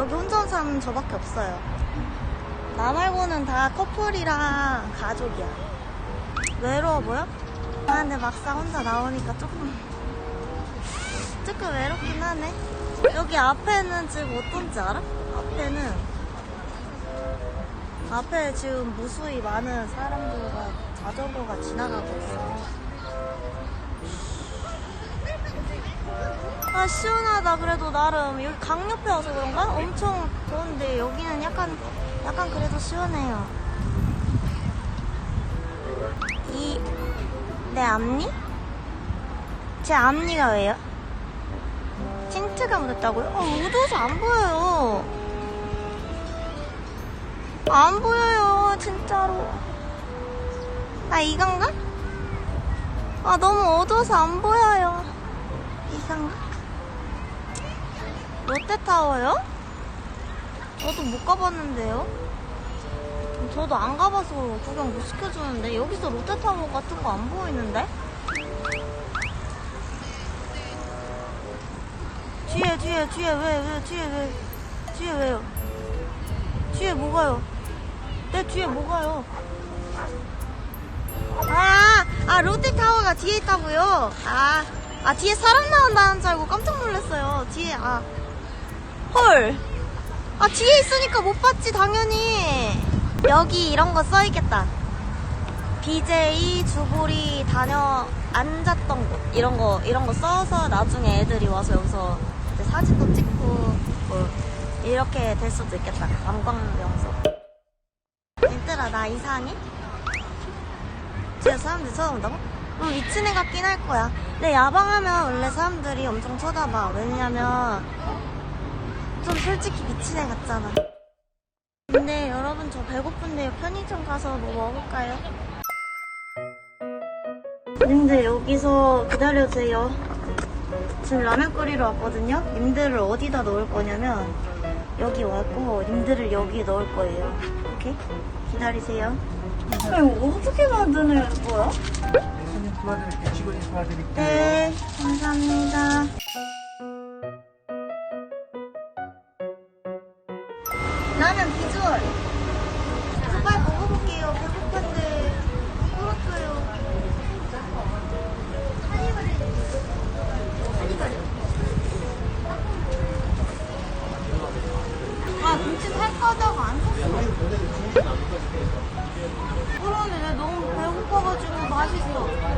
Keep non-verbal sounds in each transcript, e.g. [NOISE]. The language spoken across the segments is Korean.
여기 혼자 사는 저밖에 없어요. 나 말고는 다 커플이랑 가족이야. 외로워 보여? 아, 근데 막상 혼자 나오니까 조금, [LAUGHS] 조금 외롭긴 하네. 여기 앞에는 지금 어떤지 알아? 앞에는, 앞에 지금 무수히 많은 사람들과 자전거가 지나가고 있어. 아 시원하다 그래도 나름 여기 강 옆에 와서 그런가? 엄청 더운데 여기는 약간 약간 그래도 시원해요 이 내 앞니? 제 앞니가 왜요? 틴트가 묻었다고요? 어 어두워서 안 보여요 안 보여요 진짜로 아 이건가? 아 너무 어두워서 안 보여요 이상가? 롯데타워요? 저도 못 가봤는데요. 저도 안 가봐서 구경 못 시켜주는데 여기서 롯데타워 같은 거 안 보이는데? 뒤에 뒤에 뒤에 왜왜 뒤에 왜 뒤에 왜요? 뒤에 뭐가요? 내 뒤에 뭐가요? 아, 아 롯데타워가 뒤에 있다고요? 아, 아 뒤에 사람 나온다는 줄 알고 깜짝 놀랐어요. 뒤에 아, 헐. 아 뒤에 있으니까 못 봤지 당연히. 여기 이런 거 써있겠다. BJ 주보리 다녀 앉았던 곳 이런 거 이런 거 써서 나중에 애들이 와서 여기서 이제 사진도 찍고 뭐 이렇게 될 수도 있겠다. 관광 명소. 얘들아 나 이상해? 진짜 사람들이 쳐다본다고? 응, 미친 애 같긴 할 거야. 근데 야방하면 원래 사람들이 엄청 쳐다봐. 왜냐면, 좀 솔직히 미친 애 같잖아. 근데 여러분 저 배고픈데요. 편의점 가서 뭐 먹을까요? 님들 여기서 기다려주세요. 지금 라면 끓이러 왔거든요. 님들을 어디다 넣을 거냐면, 여기 왔고, 님들을 여기 넣을 거예요. 오케이? 기다리세요. 아, 이거 어떻게 만드는 거야? 손님 도와드릴게요. 직원이 도와드릴게요. 네, 감사합니다. 라면 비주얼. 저 빨리 먹어볼게요. 배고픈데 부끄럽어요. 아, 김치 살 거다가 안 샀어. 그러네, 너무 배고파가지고 맛있어.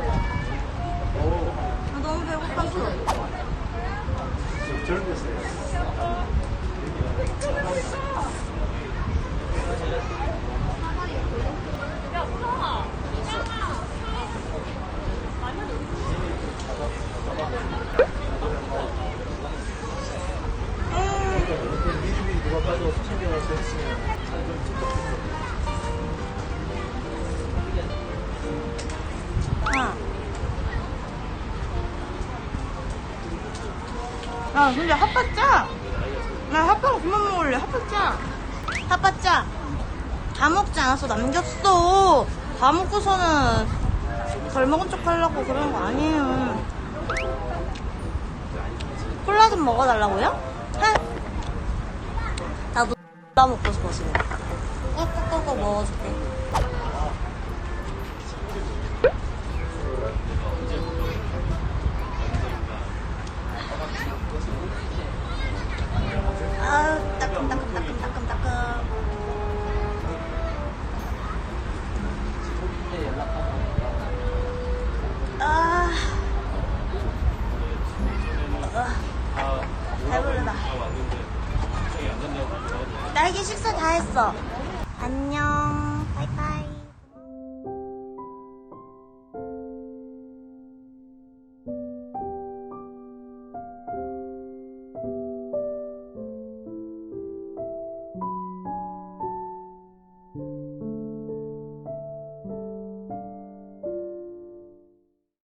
야, 근데 핫바 짜? 나 핫바 그만 먹을래, 핫바 짜. 핫바 짜. 다 먹지 않았어, 남겼어. 다 먹고서는 덜 먹은 척 하려고 그러는 거 아니에요. 콜라 좀 먹어달라고요? 하. 나도 나 [LAUGHS] 먹고 싶어, 지금. 꾹꾹꾹꾹 먹어줄게. 아, 배부르다. 나 이게 식사 다 했어. 안녕.